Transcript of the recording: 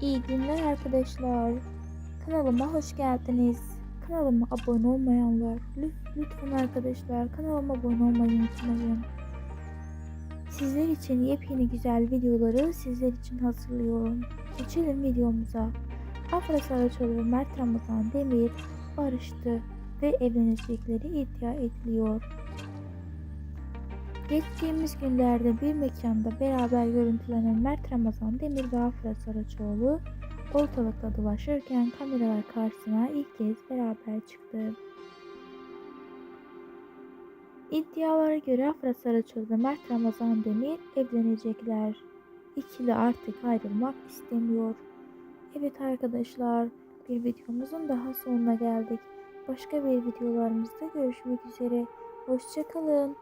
İyi günler arkadaşlar. Kanalıma hoş geldiniz. Kanalıma abone olmayanlar lüt- lütfen arkadaşlar kanalıma abone olmayı unutmayın. Sizler için yepyeni güzel videoları sizler için hazırlıyorum. Geçelim videomuza. Afra Saraçoğlu ve Mert Ramazan Demir barıştı ve evlenecekleri iddia ediliyor. Geçtiğimiz günlerde bir mekanda beraber görüntülenen Mert Ramazan Demir ve Afra Saraçoğlu ortalıkta dolaşırken kameralar karşısına ilk kez beraber çıktı. İddialara göre Afra Saraçoğlu ve Mert Ramazan Demir evlenecekler. İkili artık ayrılmak istemiyor. Evet arkadaşlar bir videomuzun daha sonuna geldik. Başka bir videolarımızda görüşmek üzere. Hoşçakalın.